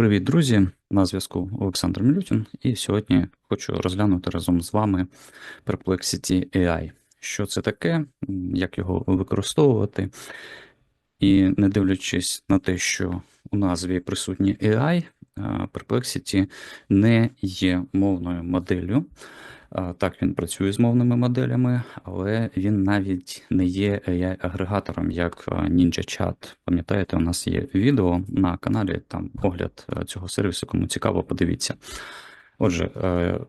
Привіт, друзі! На зв'язку Олександр Мілютін, і сьогодні хочу розглянути разом з вами Perplexity AI. Що це таке, як його використовувати. І не дивлячись на те, що у назві присутні AI, Perplexity не є мовною моделлю. А, Так, він працює з мовними моделями, але він навіть не є AI-агрегатором, як а, NinjaChat. Пам'ятаєте, у нас є відео на каналі, там огляд цього сервісу, кому цікаво, подивіться. Отже, е,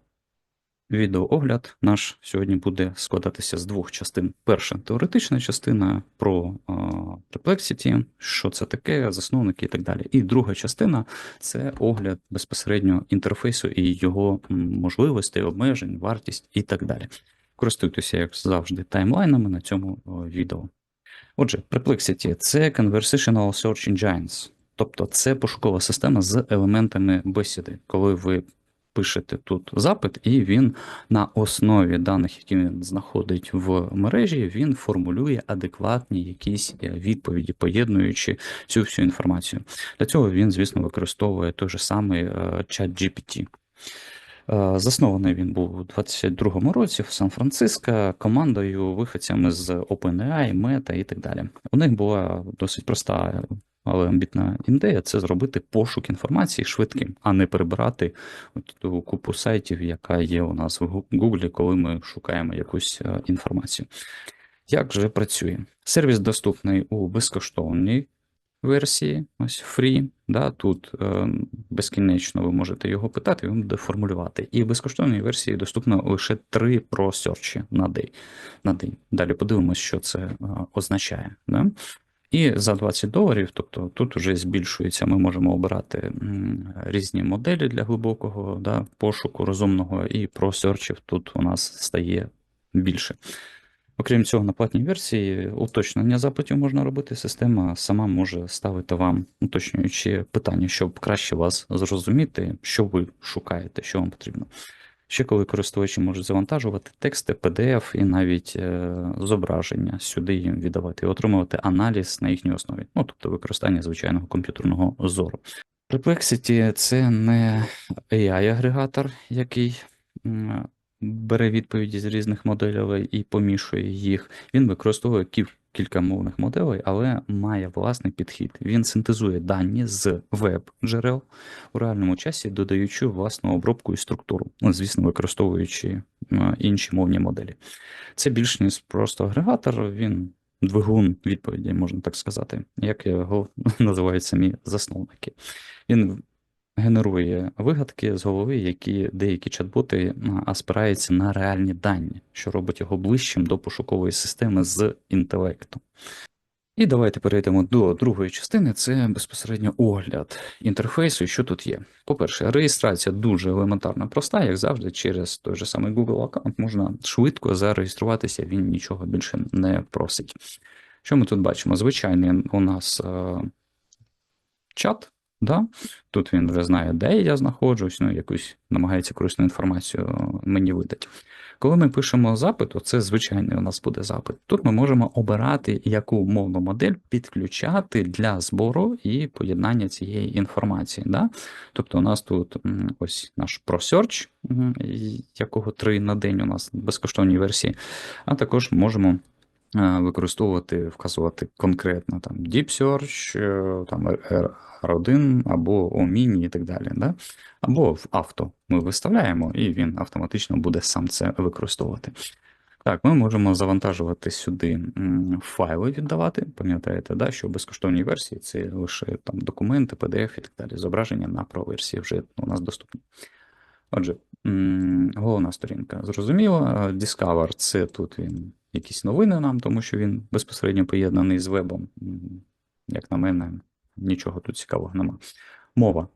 відеоогляд наш сьогодні буде складатися з двох частин. Перша теоретична частина про а, Perplexity, що це таке, засновники і так далі. І друга частина це огляд безпосередньо інтерфейсу і його можливостей, обмежень, вартість і так далі. Користуйтеся, як завжди, таймлайнами на цьому відео. Отже, Perplexity – це Conversational Search Engines, тобто це пошукова система з елементами бесіди, коли ви пишете тут запит, і він на основі даних, які він знаходить в мережі, він формулює адекватні якісь е, відповіді, поєднуючи цю всю інформацію. Для цього він, звісно, використовує той же самий е, чат GPT. Е, Заснований він був у 22-му році в Сан-Франциско командою, виходцями з OpenAI, Meta і так далі. У них була досить проста, але амбітна ідея це зробити пошук інформації швидким, а не перебирати ту купу сайтів, яка є у нас в Гуглі, коли ми шукаємо якусь е, інформацію. Як же працює? Сервіс доступний у безкоштовній версії, ось free, да, тут е, безкінечно ви можете його питати, він буде формулювати. І в безкоштовній версії доступно лише три просерчі на день. На день. Далі подивимось, що це е, означає. Да? І за 20 доларів, тобто тут вже збільшується, ми можемо обирати різні моделі для глибокого да, пошуку розумного, і просерчів тут у нас стає більше. Окрім цього, на платній версії уточнення запитів можна робити. Система сама може ставити вам уточнюючі питання, щоб краще вас зрозуміти, що ви шукаєте, що вам потрібно. Ще коли користувачі можуть завантажувати тексти, PDF і навіть е, зображення сюди їм віддавати і отримувати аналіз на їхній основі, ну тобто використання звичайного комп'ютерного зору. Perplexity – це не AI-агрегатор, який бере відповіді з різних моделей і помішує їх. Він використовує кілька мовних моделей, але має власний підхід. Він синтезує дані з веб-джерел у реальному часі, додаючи власну обробку і структуру, ну, звісно, використовуючи інші мовні моделі. Це більш ніж просто агрегатор, він двигун відповіді, можна так сказати, як його називають самі засновники. Він генерує вигадки з голови, які деякі чат-боти а, спираються на реальні дані, що робить його ближчим до пошукової системи з інтелектом. І давайте перейдемо до другої частини. Це безпосередньо огляд інтерфейсу, що тут є. По-перше, реєстрація дуже елементарна, проста, як завжди, через той же самий Google аккаунт можна швидко зареєструватися, він нічого більше не просить. Що ми тут бачимо? Звичайний у нас е, чат. Да? Тут він вже знає, де я знаходжусь, ну, якусь намагається корисну інформацію мені видати. Коли ми пишемо запит, це звичайний у нас буде запит. Тут ми можемо обирати, яку мовну модель підключати для збору і поєднання цієї інформації. Да? Тобто у нас тут ось наш ProSearch, якого 3 на день у нас безкоштовній версії, а також можемо е, використовувати, вказувати конкретно там Deep Search, е, там R1 або OMINI і так далі. Да? Або в авто ми виставляємо, і він автоматично буде сам це використовувати. Так, ми можемо завантажувати сюди файли віддавати. Пам'ятаєте, да, що в безкоштовній версії це лише там документи, PDF і так далі. Зображення на про версії вже у нас доступні. Отже, головна сторінка зрозуміла. Discover це тут він якісь новини нам, тому що він безпосередньо поєднаний з вебом. Як на мене, нічого тут цікавого нема. Мова.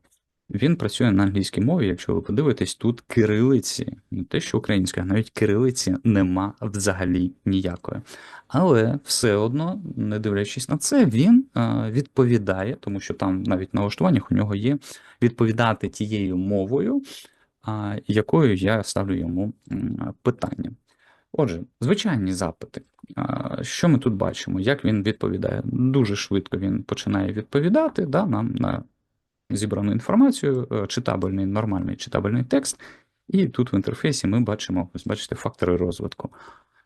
Він працює на англійській мові, якщо ви подивитесь, тут кирилиці, не те, що українська, навіть кирилиці нема взагалі ніякої. Але все одно, не дивлячись на це, він е, відповідає, тому що там навіть на налаштуваннях у нього є відповідати тією мовою, якою я ставлю йому питання. Отже, звичайні запити. Що ми тут бачимо? Як він відповідає? Дуже швидко він починає відповідати да, нам на зібрану інформацію, е, читабельний, нормальний читабельний текст, і тут в інтерфейсі ми бачимо, ось бачите, фактори розвитку.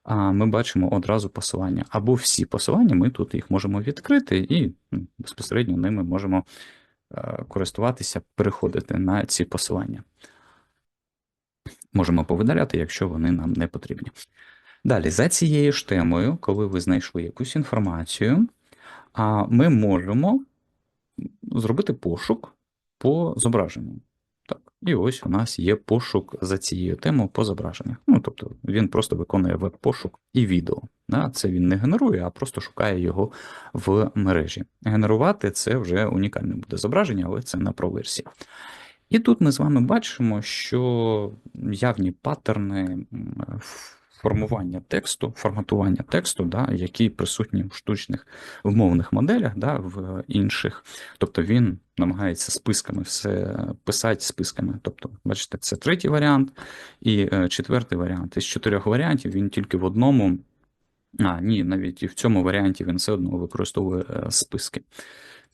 А ми бачимо одразу посилання. Або всі посилання, ми тут їх можемо відкрити і безпосередньо ними можемо е, користуватися, переходити на ці посилання. Можемо повидаляти, якщо вони нам не потрібні. Далі, за цією ж темою, коли ви знайшли якусь інформацію, ми можемо зробити пошук по зображенню. Так, І ось у нас є пошук за цією темою по зображеннях. Ну, тобто він просто виконує веб-пошук і відео. Це він не генерує, а просто шукає його в мережі. Генерувати це вже унікальне буде зображення, але це на проверсії. І тут ми з вами бачимо, що явні паттерни формування тексту, форматування тексту, да, які присутні в штучних в мовних моделях, да, в інших. Тобто він намагається списками все писати списками. Тобто, бачите, це третій варіант і е, четвертий варіант. Із чотирьох варіантів він тільки в одному. А, ні, навіть і в цьому варіанті він все одно використовує е, списки.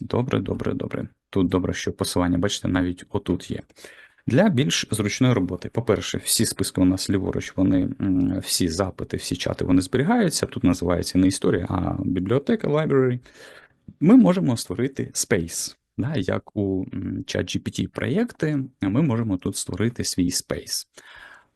Добре, добре, добре. Тут добре, що посилання, бачите, навіть отут є. Для більш зручної роботи. По-перше, всі списки у нас ліворуч, вони всі запити, всі чати вони зберігаються. Тут називається не історія, а бібліотека library. Ми можемо створити space. Да, Як у ChatGPT проєкти, ми можемо тут створити свій space.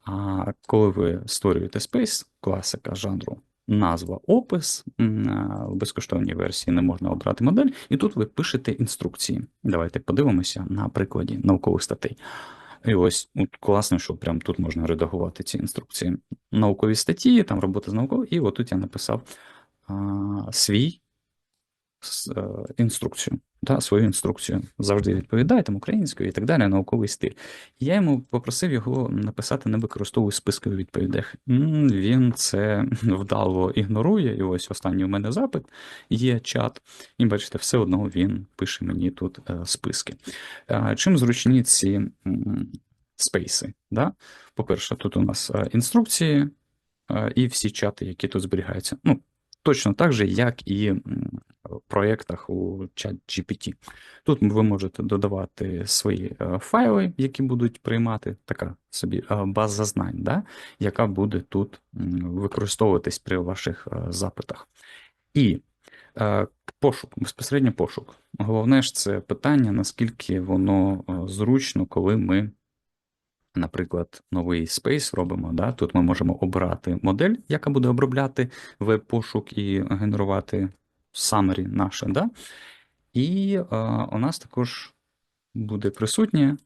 А коли ви створюєте space, класика жанру, назва, опис, в безкоштовній версії не можна обрати модель, і тут ви пишете інструкції. Давайте подивимося на прикладі наукових статей. І ось класно, що прямо тут можна редагувати ці інструкції. Наукові статті, там робота з наукою, і отут я написав а, свій Е, інструкцію, да, свою інструкцію. Завжди відповідає там українською і так далі, науковий стиль. я йому попросив його написати, не використовуй спискові відповідях. Він це вдало ігнорує. І ось останній у мене запит є чат, і бачите, все одно він пише мені тут е, списки. Чим зручні ці спейси? Да? По-перше, тут у нас е, інструкції і всі чати, які тут зберігаються. Ну, Точно так же, як і в проєктах у ChatGPT. Тут ви можете додавати свої е, файли, які будуть приймати, така собі е, база знань, да, яка буде тут використовуватись при ваших е, запитах. І пошук, безпосередньо пошук. Головне ж це питання, наскільки воно зручно, коли ми. Наприклад, новий Space робимо. Да? Тут ми можемо обрати модель, яка буде обробляти веб-пошук і генерувати summary наше. Да? І е, у нас також буде присутнє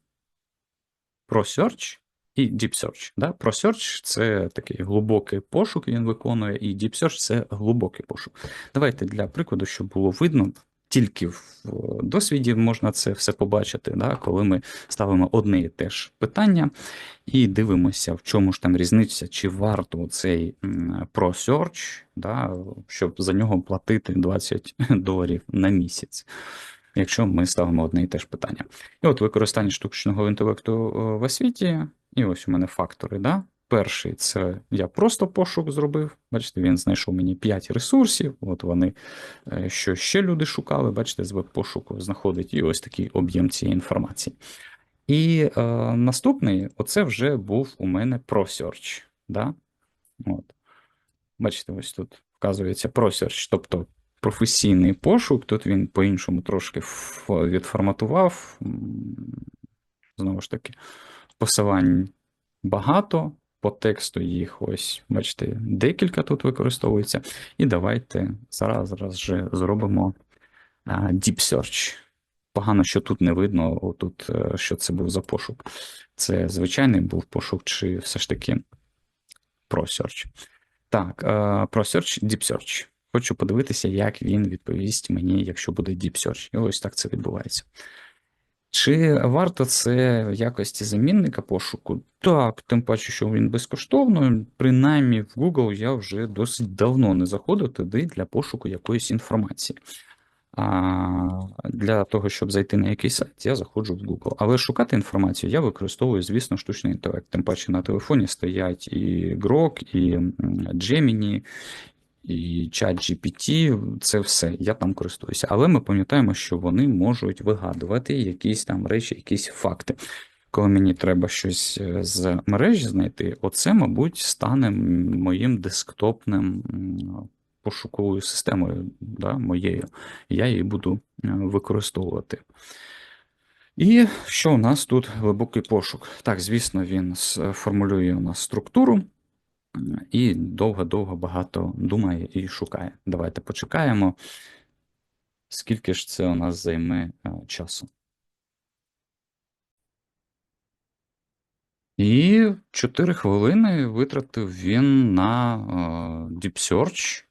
ProSearch і Deep Search. Да? ProSearch – це такий глибокий пошук, він виконує, і Deep Search – це глибокий пошук. Давайте для прикладу, щоб було видно, тільки в досвіді можна це все побачити, да, коли ми ставимо одне і те ж питання і дивимося, в чому ж там різниця, чи варто цей ProSearch, да, щоб за нього платити 20 доларів на місяць. Якщо ми ставимо одне і те ж питання. І от використання штучного інтелекту в освіті, і ось у мене фактори. да, Перший це я просто пошук зробив. Бачите, він знайшов мені 5 ресурсів. От вони, е, що ще люди шукали, бачите, з веб-пошуку знаходить і ось такий об'єм цієї інформації. І е, наступний оце вже був у мене ProSearch. Да? От. Бачите, ось тут вказується ProSearch, тобто професійний пошук. Тут він по-іншому трошки відформатував. Знову ж таки, посилань багато по тексту їх ось, бачите, декілька тут використовується. І давайте зараз зараз же зробимо Deep Search. Погано, що тут не видно, отут, е, що це був за пошук. Це звичайний був пошук, чи все ж таки ProSearch. Так, е, ProSearch, Deep Search. Хочу подивитися, як він відповість мені, якщо буде Deep Search. І ось так це відбувається. Чи варто це в якості замінника пошуку? Так, тим паче, що він безкоштовно. Принаймні в Google я вже досить давно не заходив туди для пошуку якоїсь інформації. А Для того, щоб зайти на якийсь сайт, я заходжу в Google. Але шукати інформацію я використовую, звісно, штучний інтелект. Тим паче на телефоні стоять і Grok, і Gemini, і чат GPT, це все, я там користуюся. Але ми пам'ятаємо, що вони можуть вигадувати якісь там речі, якісь факти. Коли мені треба щось е, з мережі знайти, оце, мабуть, стане моїм десктопним пошуковою системою да, моєю. Я її буду е, використовувати. І що у нас тут глибокий пошук? Так, звісно, він формулює у нас структуру і довго-довго багато думає і шукає. Давайте почекаємо, скільки ж це у нас займе е, часу. І 4 хвилини витратив він на е, Deep Search.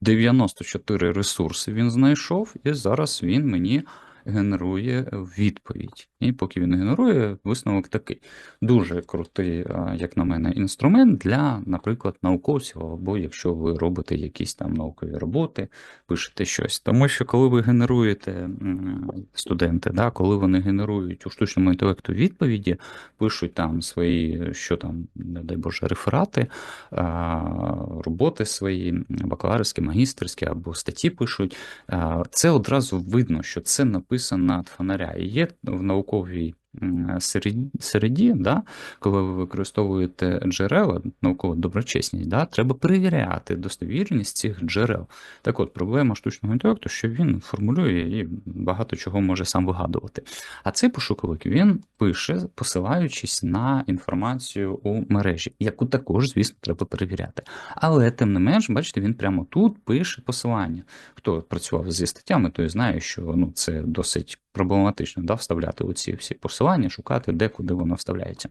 94 ресурси він знайшов, і зараз він мені генерує відповідь. І поки він генерує, висновок такий. Дуже крутий, як на мене, інструмент для, наприклад, науковців, або якщо ви робите якісь там наукові роботи, пишете щось. Тому що коли ви генеруєте студенти, да, коли вони генерують у штучному інтелекту відповіді, пишуть там свої, що там, не дай Боже, реферати, роботи свої, бакалаврські, магістерські або статті пишуть, це одразу видно, що це написано від фонаря. І є в науковій середі, да, коли ви використовуєте джерела, науково доброчесність, да, треба перевіряти достовірність цих джерел. Так от, проблема штучного інтелекту, що він формулює і багато чого може сам вигадувати. А цей пошуковик він пише, посилаючись на інформацію у мережі, яку також, звісно, треба перевіряти. Але тим не менш, бачите, він прямо тут пише посилання. Хто працював зі статтями, той знає, що ну, це досить проблематично да, вставляти оці всі посилання, шукати, де куди воно вставляється.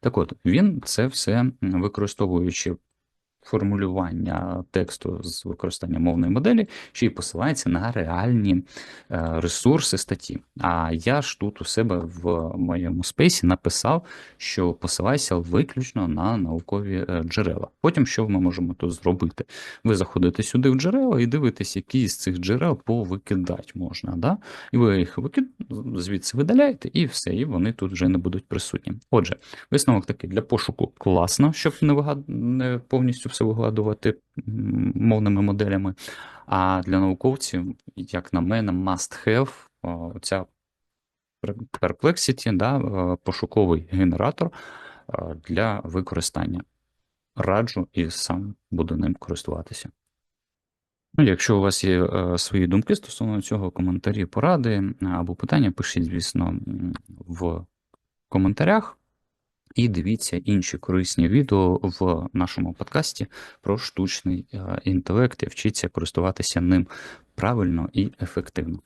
Так от, він це все використовуючи формулювання тексту з використанням мовної моделі, ще й посилається на реальні е, ресурси статті. А я ж тут у себе в моєму спейсі написав, що посилайся виключно на наукові е, джерела. Потім що ми можемо тут зробити? Ви заходите сюди в джерела і дивитесь, які з цих джерел повикидати можна. Да? І ви їх викид... звідси видаляєте, і все, і вони тут вже не будуть присутні. Отже, висновок такий для пошуку класно, щоб не, вигад... не повністю все вигадувати мовними моделями. А для науковців, як на мене, must have ця Perplexity, да, пошуковий генератор для використання. Раджу і сам буду ним користуватися. Ну, Якщо у вас є е, свої думки стосовно цього, коментарі, поради або питання, пишіть, звісно, в коментарях. І дивіться інші корисні відео в нашому подкасті про штучний е, інтелект і вчіться користуватися ним правильно і ефективно.